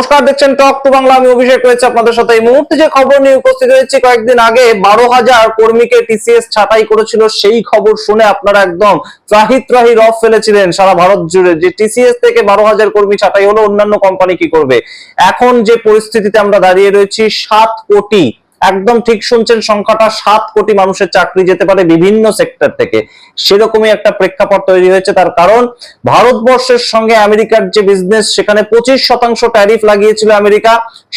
নমস্কার, দেখছেন টক টু বাংলা। আমি অভিষেক রয়েছে আপনাদের সাথে। এই মুহূর্তে যে খবর নিয়ে উপস্থিত হয়েছে, কয়েকদিন আগে বারো হাজার কর্মীকে টিসিএস ছাঁটাই করেছিল, সেই খবর শুনে আপনারা একদম ত্রাহি ত্রাহি রফ ফেলেছিলেন সারা ভারত জুড়ে। যে টিসিএস থেকে বারো হাজার কর্মী ছাঁটাই হলো, অন্যান্য কোম্পানি কি করবে? এখন যে পরিস্থিতিতে আমরা দাঁড়িয়ে রয়েছি, সাত কোটি একদম ঠিক শুনছেন, সংখ্যাটা সাত কোটি মানুষের চাকরি যেতে পারে বিভিন্ন সেক্টর থেকে। সেরকমই একটা প্রেক্ষাপট তৈরি হয়েছে, তার কারণ ভারতবর্ষের সঙ্গে আমেরিকার যে বিজনেস সেখানে পঁচিশ শতাংশ ট্যারিফ লাগিয়েছিল আমেরিকা।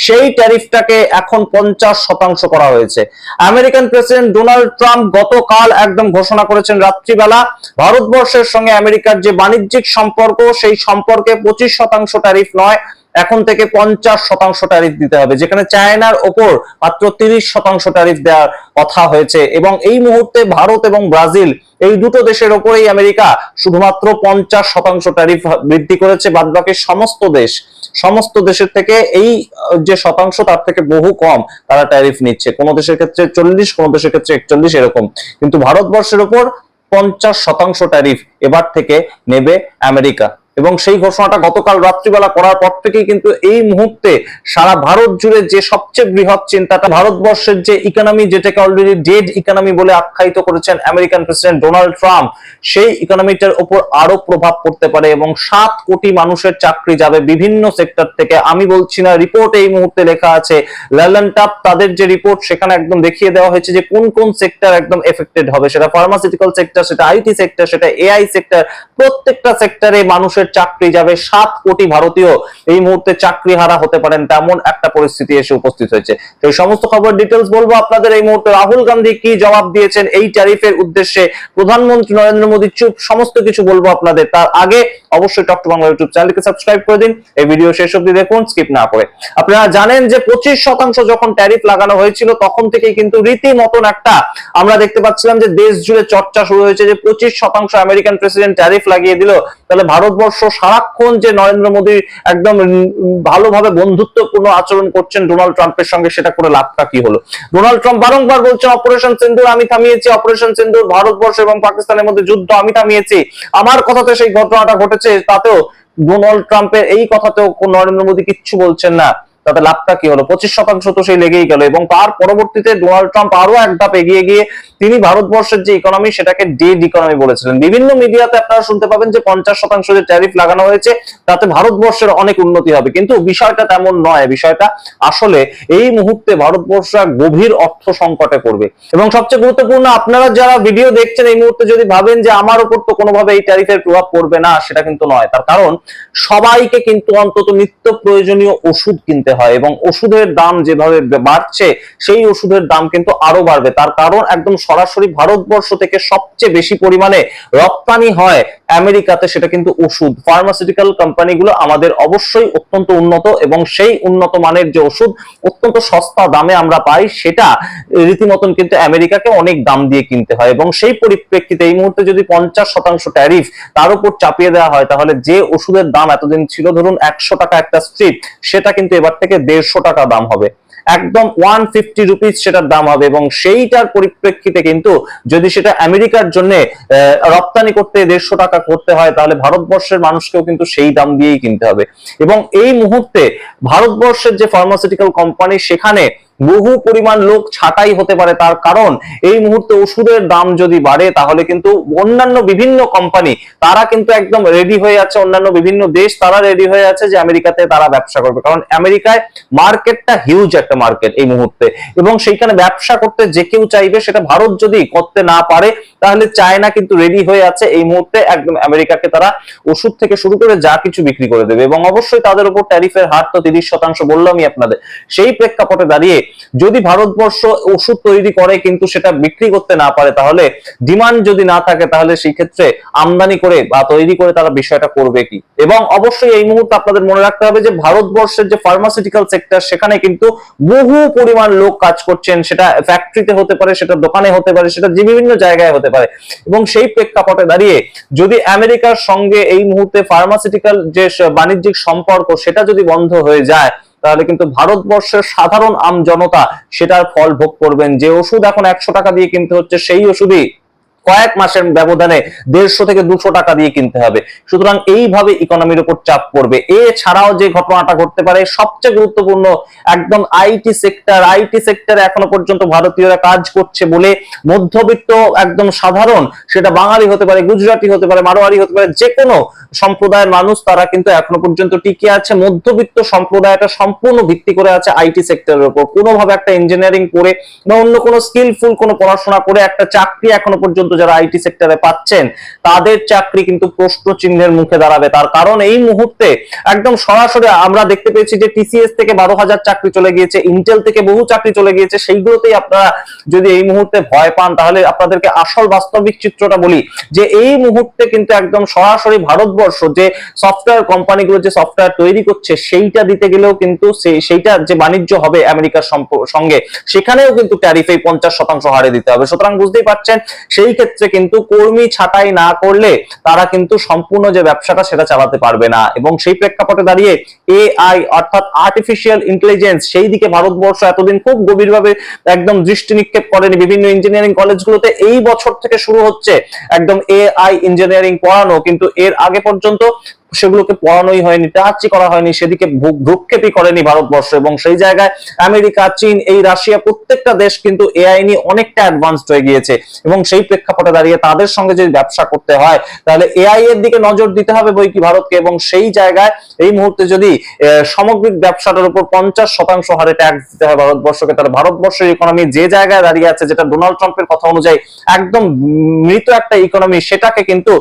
সেই ট্যারিফটাকে এখন পঞ্চাশ শতাংশ করা হয়েছে। আমেরিকান প্রেসিডেন্ট ডোনাল্ড ট্রাম্প গতকাল একদম ঘোষণা করেছেন রাত্রিবেলা, ভারতবর্ষের সঙ্গে আমেরিকার যে বাণিজ্যিক সম্পর্ক, সেই সম্পর্কে পঁচিশ শতাংশ ট্যারিফ নয় এখন থেকে পঞ্চাশ শতাংশ ট্যারিফ দিতে হবে, যেখানে চায়নার ওপর মাত্র তিরিশ শতাংশ ট্যারিফ দেওয়ার কথা হয়েছে। এবং এই মুহূর্তে ভারত এবং ব্রাজিল এই দুটো দেশের ওপরেই আমেরিকা শুধুমাত্র পঞ্চাশ শতাংশ ট্যারিফ বৃদ্ধি করেছে বাদ বাকি সমস্ত দেশ। সমস্ত দেশের থেকে এই যে শতাংশ তার থেকে বহু কম তারা ট্যারিফ নিচ্ছে। কোন দেশের ক্ষেত্রে চল্লিশ, কোন দেশের ক্ষেত্রে একচল্লিশ এরকম। কিন্তু ভারতবর্ষের ওপর পঞ্চাশ শতাংশ ট্যারিফ এবার থেকে নেবে আমেরিকা। এবং সেই ঘোষণাটা গতকাল রাত্রিবেলা করার পর থেকেই কিন্তু এই মুহূর্তে সারা ভারত জুড়ে যে সবচেয়ে বৃহৎ চিন্তাটা, ভারতবর্ষের যে ইকোনমি যেটাকে অলরেডি ডেড ইকোনমি বলে আখ্যায়িত করেছেন আমেরিকান প্রেসিডেন্ট ডোনাল্ড ট্রাম্প সেই ইকোনমিটার উপর আরও প্রভাব পড়তে পারে এবং সাত কোটি মানুষের চাকরি যাবে বিভিন্ন সেক্টর থেকে। আমি বলছি না রিপোর্ট এই মুহূর্তে লেখা আছে। লেলন টাপ তাদের যে রিপোর্ট সেখানে একদম দেখিয়ে দেওয়া হয়েছে যে কোন কোন সেক্টর একদম এফেক্টেড হবে। সেটা ফার্মাসিউটিক্যাল সেক্টর সেটা আইটি সেক্টর সেটা এআই সেক্টর প্রত্যেকটা সেক্টরে মানুষের চাকরি যাবে, সাত কোটি ভারতীয় এই মুহূর্তে চাকরি হারা হতে পারেন, তেমন একটা পরিস্থিতি এসে উপস্থিত হয়েছে। তো এই সমস্ত খবর ডিটেলস বলব আপনাদের এই মুহূর্তে। রাহুল গান্ধী কি জবাব দিয়েছেন এই ট্যারিফের উদ্দেশ্যে? প্রধানমন্ত্রী নরেন্দ্র মোদী চুপ, সমস্ত কিছু বলব আপনাদের। তার আগে অবশ্যই টক বাংলা ইউটিউব চ্যানেলকে সাবস্ক্রাইব করে দিন। এই ভিডিও শেষ অবধি দেখুন স্কিপ না করে। আপনারা জানেন যে পঁচিশ শতাংশ যখন ট্যারিফ লাগানো হয়েছিল, তখন থেকে কিন্তু রীতিমতন একটা আমরা দেখতে পাচ্ছিলাম যে দেশ জুড়ে চর্চা শুরু হয়েছে যে পঁচিশ শতাংশ আমেরিকান প্রেসিডেন্ট ট্যারিফ লাগিয়ে দিল। তাহলে ভারতবর্ষ সারাক্ষণ যে নরেন্দ্র মোদী একদম ভালোভাবে বন্ধুত্বপূর্ণ আচরণ করছেন ডোনাল্ড ট্রাম্পের সঙ্গে, সেটা করে লাভটা কি হলো? ডোনাল্ড ট্রাম্প বারংবার বলছেন, অপারেশন সেন্দুর আমি থামিয়েছি, অপারেশন সেন্দুর ভারতবর্ষ এবং পাকিস্তানের মধ্যে যুদ্ধ আমি থামিয়েছি। আমার কথাতে সেই ঘটনাটা ঘটেছে, তাতেও ডোনাল্ড ট্রাম্পের এই কথাতেও নরেন্দ্র মোদী কিচ্ছু বলছেন না। তাতে লাভটা কি হলো? পঁচিশ শতাংশ তো সেই লেগেই গেল এবং তার পরবর্তীতে ডোনাল্ড ট্রাম্প আরও এক ধাপ এগিয়ে গিয়ে তিনি ভারতবর্ষের যে ইকোনমি সেটাকে ডেড ইকোনমি বলেছিলেন। বিভিন্ন মিডিয়াতে আপনারা শুনতে পাবেন যে পঞ্চাশ শতাংশ যে ট্যারিফ লাগানো হয়েছে, তাতে ভারতবর্ষের অনেক উন্নতি হবে। কিন্তু বিষয়টা তেমন নয়। বিষয়টা আসলে এই মুহূর্তে ভারতবর্ষ এক গভীর অর্থ সংকটে পড়বে। এবং সবচেয়ে গুরুত্বপূর্ণ, আপনারা যারা ভিডিও দেখছেন, এই মুহূর্তে যদি ভাবেন যে আমার উপর তো কোনোভাবে এই ট্যারিফের প্রভাব পড়বে না, সেটা কিন্তু নয়। তার কারণ, সবাইকে কিন্তু অন্তত নিত্য প্রয়োজনীয় ওষুধ কিনতে হয় এবং ওষুধের দাম যেভাবে বাড়ছে, সেই ওষুধের দাম কিন্তু আরও বাড়বে। তার কারণ একদম সরাসরি ভারতবর্ষ থেকে সবচেয়ে বেশি পরিমাণে রপ্তানি হয় আমেরিকাতে, সেটা কিন্তু ওষুধ। ফার্মাসিউটিক্যাল কোম্পানিগুলো আমাদের অবশ্যই অত্যন্ত উন্নত এবং সেই উন্নত মানের যে ওষুধ, অত্যন্ত সস্তা দামে আমরা পাই, সেটা রীতিমতন কিন্তু আমেরিকাকে অনেক দাম দিয়ে কিনতে হয় এবং সেই পরিপ্রেক্ষিতে এই মুহূর্তে যদি পঞ্চাশ শতাংশ ট্যারিফ তার উপর চাপিয়ে দেওয়া হয়, তাহলে যে ওষুধের দাম এতদিন ছিল, ধরুন একশো টাকা একটা স্ট্রিপ সেটা কিন্তু এবার থেকে দেড়শো টাকা দাম হবে। একদম ওয়ান ফিফটি রুপিস সেটার দাম হবে এবং সেইটার পরিপ্রেক্ষিতে কিন্তু যদি সেটা আমেরিকার জন্য রপ্তানি করতে দেড়শো টাকা করতে হয়, তাহলে ভারতবর্ষের মানুষকেও কিন্তু সেই দাম দিয়েই কিনতে হবে। এবং এই মুহূর্তে ভারতবর্ষের যে ফার্মাসিউটিক্যাল কোম্পানি সেখানে বহু পরিমাণ লোক ছাঁটাই হতে পারে তার কারণ, এই মুহূর্তে ওষুধের দাম যদি বাড়ে, তাহলে কিন্তু অন্যান্য বিভিন্ন কোম্পানি তারা কিন্তু একদম রেডি হয়ে আছে, অন্যান্য বিভিন্ন দেশ তারা রেডি হয়ে আছে যে আমেরিকাতে তারা ব্যবসা করবে। কারণ আমেরিকায় মার্কেটটা হিউজ একটা মার্কেট এই মুহূর্তে। এবং সেইখানে ব্যবসা করতে যে কেউ চাইবে, সেটা ভারত যদি করতে না পারে, তাহলে চায়না কিন্তু রেডি হয়ে আছে এই মুহূর্তে। একদম আমেরিকাকে তারা ওষুধ থেকে শুরু করে যা কিছু বিক্রি করে দেবে। এবং অবশ্যই তাদের উপর ট্যারিফের হার তো তিরিশ শতাংশ বললামই আপনাদের। সেই প্রেক্ষাপটে দাঁড়িয়ে যদি ভারতবর্ষ ওষুধ তৈরি করে কিন্তু সেটা বিক্রি করতে না পারে, তাহলে ডিমান্ড যদি না থাকে, তাহলে সেই ক্ষেত্রে আমদানি করে বা তৈরি করে তারা বিষয়টা করবে কি? এবং অবশ্যই এই মুহূর্তে আপনাদের মনে রাখতে হবে যে ভারতবর্ষের যে ফার্মাসিউটিক্যাল সেক্টর সেখানে কিন্তু বহু পরিমাণ লোক কাজ করছেন, সেটা ফ্যাক্টরিতে হতে পারে, সেটা দোকানে হতে পারে, সেটা যে বিভিন্ন জায়গায় হতে পারে। এবং সেই প্রেক্ষাপটে দাঁড়িয়ে যদি আমেরিকার সঙ্গে এই মুহূর্তে ফার্মাসিউটিক্যাল যে বাণিজ্যিক সম্পর্ক, সেটা যদি বন্ধ হয়ে যায়, তাহলে কিন্তু ভারতবর্ষের সাধারণ আম জনতা সেটার ফল ভোগ করবেন। যে ওষুধ এখন একশো টাকা দিয়ে কিনতে হচ্ছে, সেই ওষুধই কয়েক মাসের ব্যবধানে দেড়শো থেকে দুশো টাকা দিয়ে কিনতে হবে। সুতরাং এইভাবে ইকোনমির উপর চাপ পড়বে। এছাড়াও যে ঘটনাটা ঘটতে পারে, সবচেয়ে গুরুত্বপূর্ণ একদম আইটি সেক্টর আইটি সেক্টরে এখনও পর্যন্ত ভারতীয়রা কাজ করছে বলে মধ্যবিত্ত একদম সাধারণ, সেটা বাঙালি হতে পারে, গুজরাটি হতে পারে, মারোয়ারি হতে পারে যে কোনো সম্প্রদায়ের মানুষ তারা কিন্তু এখনও পর্যন্ত টিকে আছে। মধ্যবিত্ত সম্প্রদায়টা সম্পূর্ণ ভিত্তি করে আছে আইটি সেক্টরের উপর। কোনোভাবে একটা ইঞ্জিনিয়ারিং করে বা অন্য কোনো স্কিলফুল কোনো পড়াশোনা করে একটা চাকরি এখনও পর্যন্ত যারা আইটি সেক্টরে পাচ্ছেন, তাদের চাকরি কিন্তু প্রশ্ন চিহ্নের মুখে দাঁড়াবে। তার কারণ এই মুহূর্তে একদম সরাসরি আমরা দেখতে পেয়েছি যে টিসিএস থেকে বারো হাজার চাকরি চলে গিয়েছে, ইন্টেল থেকে বহু চাকরি চলে গিয়েছে, সেইগুলোতেই আপনারা যদি এই মুহূর্তে ভয় পান, তাহলে আপনাদেরকে আসল বাস্তবিক চিত্রটা বলি যে এই মুহূর্তে কিন্তু একদম সরাসরি ভারতবর্ষ যে সফটওয়্যার কোম্পানিগুলো যে সফটওয়্যার তৈরি করছে, সেইটা দিতে গেলেও কিন্তু সেই- সেইটা যে বাণিজ্য হবে আমেরিকার সঙ্গে, সেখানেও কিন্তু ট্যারিফ এই পঞ্চাশ শতাংশ হারে দিতে হবে। সুতরাং বুঝতেই পারছেন, সেই ক্ষেত্রে কিন্তু কর্মী ছাঁটাই না করলে তারা কিন্তু সম্পূর্ণ যে ব্যবসাটা সেটা চালাতে পারবে না। এবং সেই প্রেক্ষাপটে দাঁড়িয়ে এআই অর্থাৎ আর্টিফিশিয়াল ইন্টেলিজেন্স সেই দিকে ভারতবর্ষ এতদিন খুব গভীরভাবে একদম দৃষ্টি নিক্ষেপ করেনি। বিভিন্ন ইঞ্জিনিয়ারিং কলেজগুলোতে এই বছর থেকে শুরু হচ্ছে একদম এআই ইঞ্জিনিয়ারিং পড়ানো। কিন্তু এর আগে পর্যন্ত সেগুলোকে পড়ানোই হয়নি টাচই করা হয়নি, সেদিকে ভ্রুক্ষেপই করেনি ভারতবর্ষ। এবং সেই জায়গায় আমেরিকা, চীন, এই রাশিয়া প্রত্যেকটা দেশ কিন্তু এআই নিয়ে অনেকটা অ্যাডভান্সড হয়ে গিয়েছে। এবং সেই প্রেক্ষাপটে দাঁড়িয়ে তাদের সঙ্গে যদি ব্যবসা করতে হয়, তাহলে এআই এর দিকে নজর দিতে হবে বই কি ভারতকে। এবং সেই জায়গায় এই মুহূর্তে যদি সামগ্রিক ব্যবসাটার উপর পঞ্চাশ শতাংশ হারে ট্যাক্স দিতে হয় ভারতবর্ষকে, তাহলে ভারতবর্ষের ইকোনমি যে জায়গায় দাঁড়িয়ে আছে, যেটা ডোনাল্ড ট্রাম্পের কথা অনুযায়ী একদম মৃত একটা ইকোনমি সেটাকে কিন্তু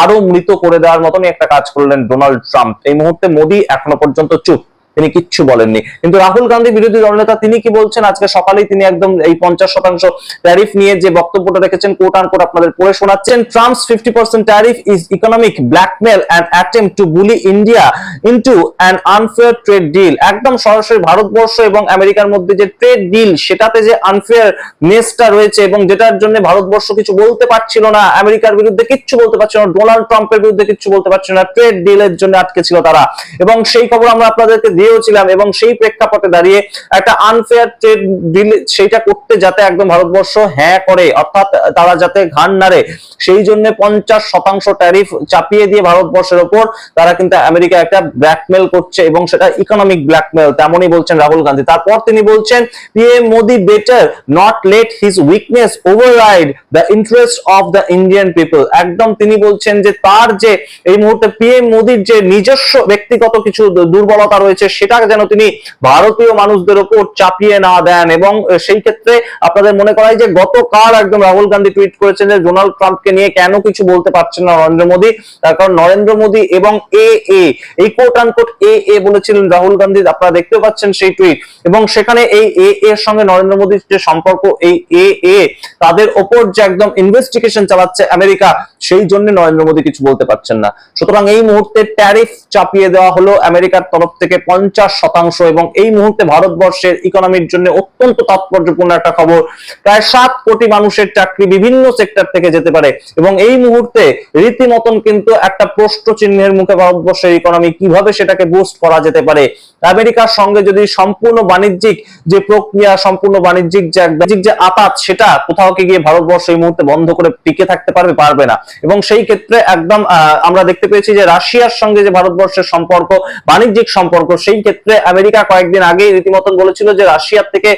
আরও মৃত করে দেওয়ার মতনই একটা কাজ করলেন ডোনাল্ড ট্রাম্প। এই মুহূর্তে মোদী এখনও পর্যন্ত চুপ। তিনি কিচ্ছু বলেননি। কিন্তু রাহুল গান্ধী বিরোধী দলনেতা, তিনি কি বলছেন? আজকে সকালেই তিনি একদম এই পঞ্চাশ শতাংশ ট্যারিফ নিয়ে যে বক্তব্যটা রেখেছেন কোট আন কোট আপনাদের পড়ে শোনাচ্ছেন। Trump's fifty percent tariff is economic blackmail and attempt to bully India into an unfair trade deal একদম সরাসরি ভারতবর্ষ এবং আমেরিকার মধ্যে যে ট্রেড ডিল সেটাতে যে আনফেয়ার নেসটা রয়েছে এবং যেটার জন্য ভারতবর্ষ কিছু বলতে পারছিল না, আমেরিকার বিরুদ্ধে কিচ্ছু বলতে পারছিল না, ডোনাল্ড ট্রাম্পের বিরুদ্ধে কিচ্ছু বলতে পারছিল না ট্রেড ডিলের জন্য আটকে ছিল তারা। এবং সেই খবর আমরা আপনাদেরকে দিয়েওছিলাম এবং সেই প্রেক্ষাপটে দাঁড়িয়ে একটা আনফেয়ার ট্রেড ডিল সেইটা করতে যাতে একদম ভারতবর্ষ হ্যাঁ করে, অর্থাৎ তারা যাতে ঘাড় নাড়ে, সেই জন্য পঞ্চাশ শতাংশ ট্যারিফ চাপিয়ে দিয়ে ভারতবর্ষের ওপর তারা কিন্তু আমেরিকা একটা ব্ল্যাকমেল করছে এবং সেটা ইকোনমিক ব্ল্যাকমেল তেমনই বলছেন রাহুল গান্ধী। তারপর তিনি বলছেন, PM Modi better not let his weakness override the interest of the Indian people একদম তিনি বলছেন যে তার যে এই মুহূর্তে পিএম মোদির যে নিজস্ব ব্যক্তিগত কিছু দুর্বলতা রয়েছে সেটা যেন তিনি ভারতীয় মানুষদের উপর চাপিয়ে না দেন। এবং সেই ক্ষেত্রে আপনাদের মনে করাই যে গতকাল একদম রাহুল গান্ধী টুইট করেছেন যে ডোনাল্ড ট্রাম্পকে নিয়ে কেন কিছু বলতে পারছেন না নরেন্দ্র মোদী। তার কারণ নরেন্দ্র মোদী এবং এ এ, এই কোট আনকোট এ এ বলেছিলেন রাহুল গান্ধী, আপনারা দেখতেও পাচ্ছেন সেই টুইট। এবং সেখানে এই এ এর সঙ্গে নরেন্দ্র মোদীর যে সম্পর্ক, এই এ এ, তাদের ওপর যে একদম ইনভেস্টিগেশন চালাচ্ছে আমেরিকা, সেই জন্য নরেন্দ্র মোদী কিছু বলতে পারছেন না। সুতরাং এই মুহূর্তে ট্যারিফ চাপিয়ে দেওয়া হলো আমেরিকার তরফ থেকে। পঞ্চাশ শতাংশ এবং এই মুহূর্তে ভারতবর্ষের ইকোনমির জন্য অত্যন্ত তাৎপর্যপূর্ণ একটা খবর। প্রায় সাত কোটি মানুষের চাকরি বিভিন্ন সেক্টর থেকে যেতে পারে এবং এই মুহূর্তে রীতিমতন কিন্তু একটা প্রশ্ন চিহ্নের মুখে ভারতবর্ষের ইকোনমি কীভাবে সেটাকে বুস্ট করা যেতে পারে আমেরিকার সঙ্গে যদি সম্পূর্ণ বাণিজ্যিক যে প্রক্রিয়া, সম্পূর্ণ বাণিজ্যিক যে বাণিজ্যিক যে আপাত, সেটা কোথাও গিয়ে ভারতবর্ষ এই মুহূর্তে বন্ধ করে টিকে থাকতে পারবে পারবে না। এবং সেই ক্ষেত্রে একদম আমরা দেখতে পেয়েছি যে রাশিয়ার সঙ্গে যে ভারতবর্ষের সম্পর্ক, বাণিজ্যিক সম্পর্ক, সেই ক্ষেত্রে আমেরিকা কয়েকদিন আগে রীতিমতন বলেছিল যে রাশিয়ার থেকে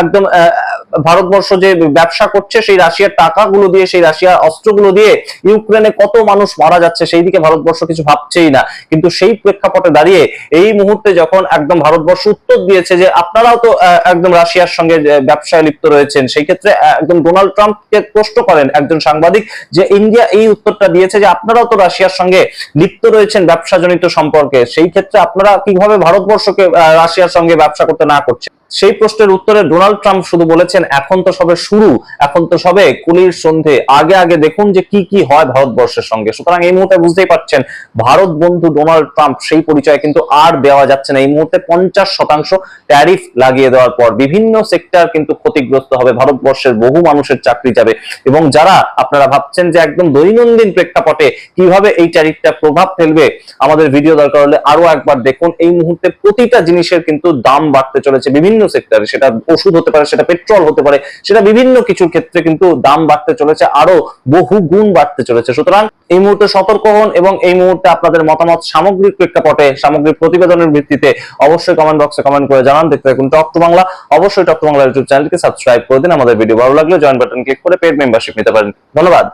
একদম ভারতবর্ষ যে ব্যবসা করছে, সেই রাশিয়ার টাকাগুলো দিয়ে, সেই রাশিয়ার অস্ত্রগুলো দিয়ে ইউক্রেনে কত মানুষ মারা যাচ্ছে, সেই দিকে ভারতবর্ষ কিছু ভাবছেই না। কিন্তু সেই প্রেক্ষাপটে দাঁড়িয়ে এই মুহূর্তে যখন একদম ভারতবর্ষ উত্তর দিয়েছে যে আপনারাও তো একদম রাশিয়ার সঙ্গে ব্যবসায় লিপ্ত রয়েছেন। সেই ক্ষেত্রে একদম ডোনাল্ড ট্রাম্পকে প্রশ্ন করেন একজন সাংবাদিক যে ইন্ডিয়া এই উত্তরটা দিয়েছে যে আপনারাও তো রাশিয়ার সঙ্গে লিপ্ত রয়েছেন ব্যবসা জনিত সম্পর্কে। সেই ক্ষেত্রে আপনারা কীভাবে ভারতবর্ষকে রাশিয়ার সঙ্গে ব্যবসা করতে না করছে সেই প্রশ্নের উত্তরে ডোনাল্ড ট্রাম্প শুধু বলেছেন, এখন তো সবে শুরু, এখন তো সবে কুলির সন্ধে, আগে আগে দেখুন যে কি কি হয় ভারতবর্ষের সঙ্গে। সুতরাং এই মুহূর্তে বুঝতেই পারছেন, ভারত বন্ধু ডোনাল্ড ট্রাম্প সেই পরিচয় কিন্তু আর দেওয়া যাচ্ছে না। এই মুহূর্তে পঞ্চাশ শতাংশ ট্যারিফ লাগিয়ে দেওয়ার পর বিভিন্ন সেক্টর কিন্তু ক্ষতিগ্রস্ত হবে, ভারতবর্ষের বহু মানুষের চাকরি যাবে। এবং যারা, আপনারা ভাবছেন যে একদম দৈনন্দিন প্রেক্ষাপটে কীভাবে এই ট্যারিফটা প্রভাব ফেলবে, আমাদের ভিডিও দরকার হলে আরও একবার দেখুন। এই মুহূর্তে প্রতিটা জিনিসের কিন্তু দাম বাড়তে চলেছে। বিভিন্ন বিভিন্ন সেক্টরে সেটা ওষুধ হতে পারে, সেটা পেট্রোল হতে পারে, সেটা বিভিন্ন কিছুর ক্ষেত্রে কিন্তু দাম বাড়তে চলেছে, আরও বহু গুণ বাড়তে চলেছে। সুতরাং এই মুহূর্তে সতর্ক হন এবং এই মুহূর্তে আপনাদের মতামত সামগ্রিক প্রেক্ষাপটে, সামগ্রিক প্রতিবেদনের ভিত্তিতে অবশ্যই কমেন্ট বক্সে কমেন্ট করে জানান। দেখতে থাকুন টক টু বাংলা। অবশ্যই টক টু বাংলা ইউটিউব চ্যানেলকে সাবস্ক্রাইব করে দিন। আমাদের ভিডিও ভালো লাগলে জয়েন বাটন ক্লিক করে পেড মেম্বারশিপ নিতে পারেন। ধন্যবাদ।